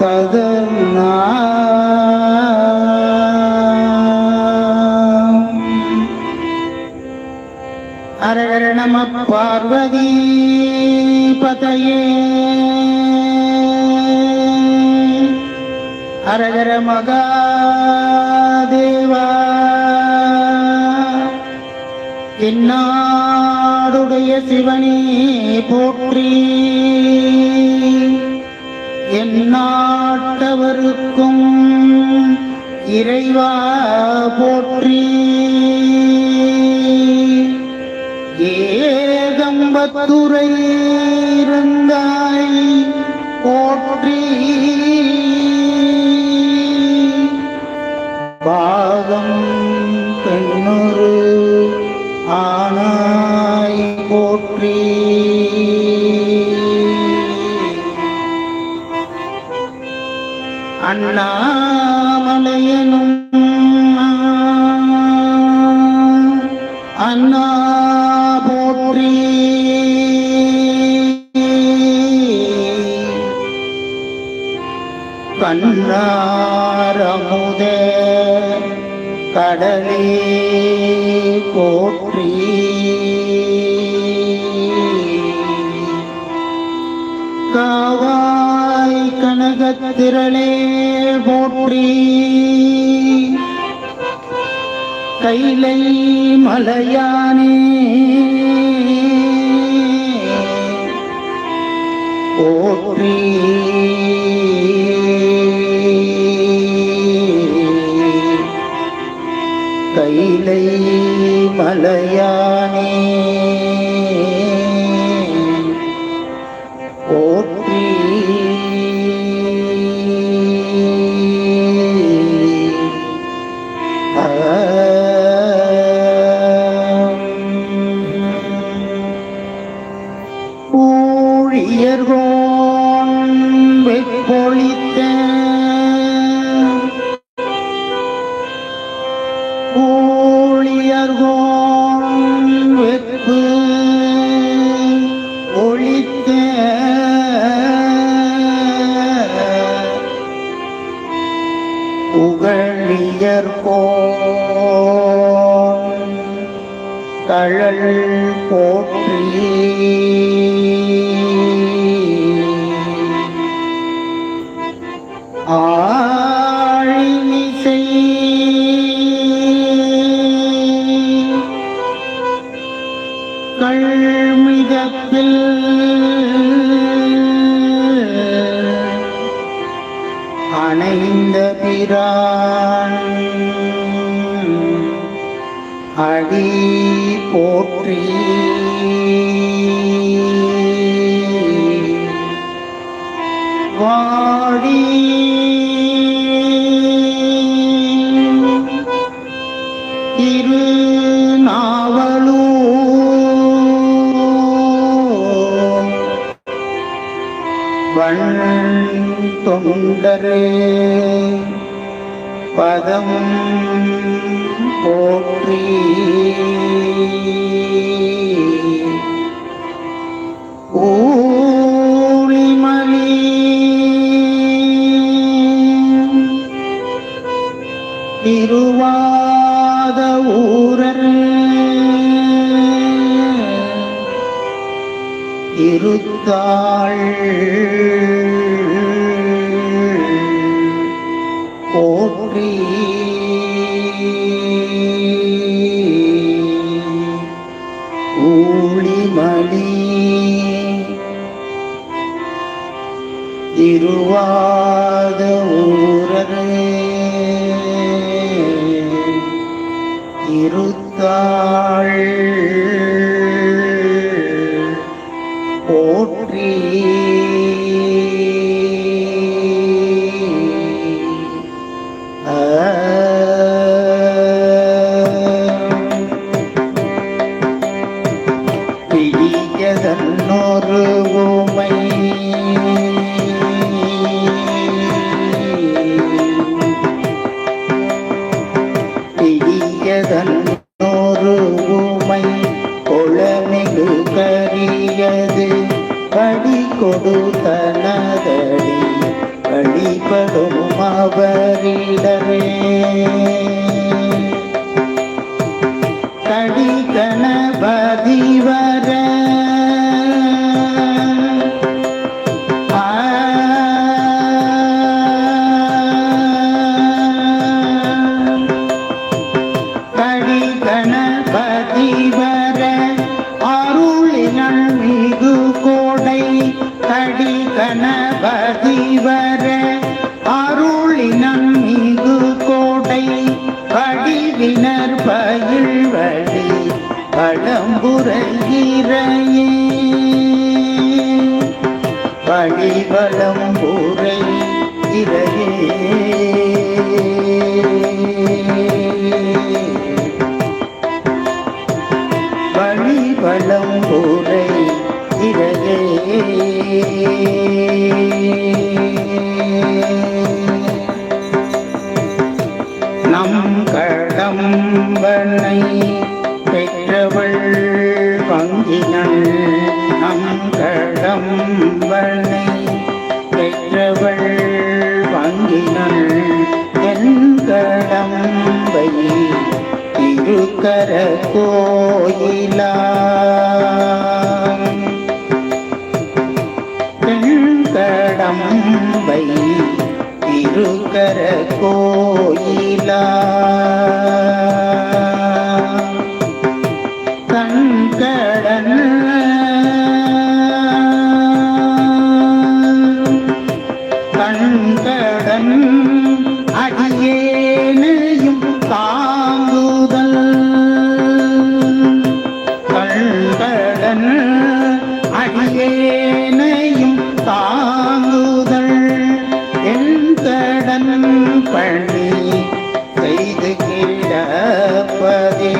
ததனா அரகர நம பார்வதி பதையே. அரகர மகாதேவா. என்னாடுடைய சிவனே போற்றி. எந்நாட்டவருக்கும் இறைவா போற்றி. ஏகம்பத்துரை இருந்தாய் போற்றி. பாகம் போற்றி. காவாய் கனகத்திரளே போற்றி. கைலை மலையானே. போற்றி. மலையானே. போற்றி. ஊழியர்கோன் வெப்பொழி கழல் போற்றி ஆழிசை கள்மிதப்பில் அணைந்த பிரான் அடி போற்றி. வாடி. திரு நாவலூ தொண்டரே பதம் போற்றி. திருவாத ஊரர். இருத்தாள். போற்றி. ஊழிமணி. திருவாத இருத்தாள். கனிகு கரியது அடி கொடு தனதடி வழிபடும் அவரிடமே. கடி கணபதி வரை பழம்புரையிறையே வழிவளம்புரை இறையே வழிபலம் ஊரை இறையே நம் கடம்பனை வங்கினள் நம் கடம்பனை பெற்றவள் வங்கினள் என் கடம்பை திருக்கர கோயிலா கடம்பை திருக்கர கோயிலா. கிடப்பதே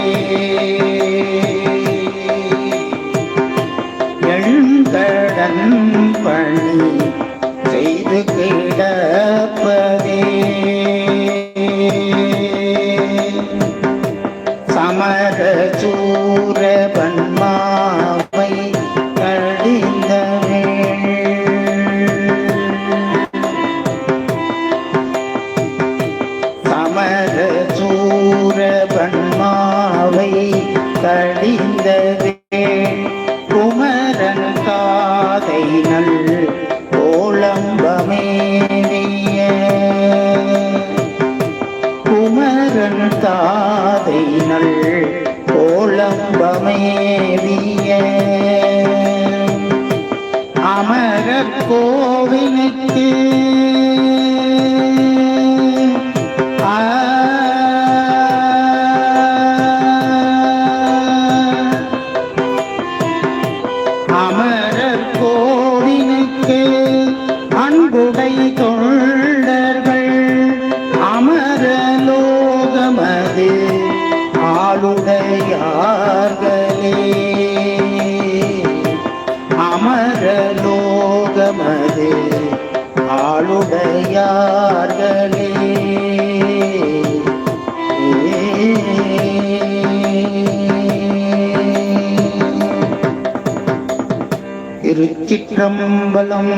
எழுந்தடன் பணி செய்து கிடப்பதே. சமர சூரபன்மா அறிந்ததே. குமரன் காதை நல் கோலம்பமேவிய குமரன் தாதை நல் கோலம்பமேவிய அமரர் கோவிலுக்கு அன்புடை தொண்டர்கள் அமரலோகமது ஆளுடையார்களே. அமரலோகமது ஆளுடையார்களே. ஆளுடையார்களே திருச்சிற்றம்பலம்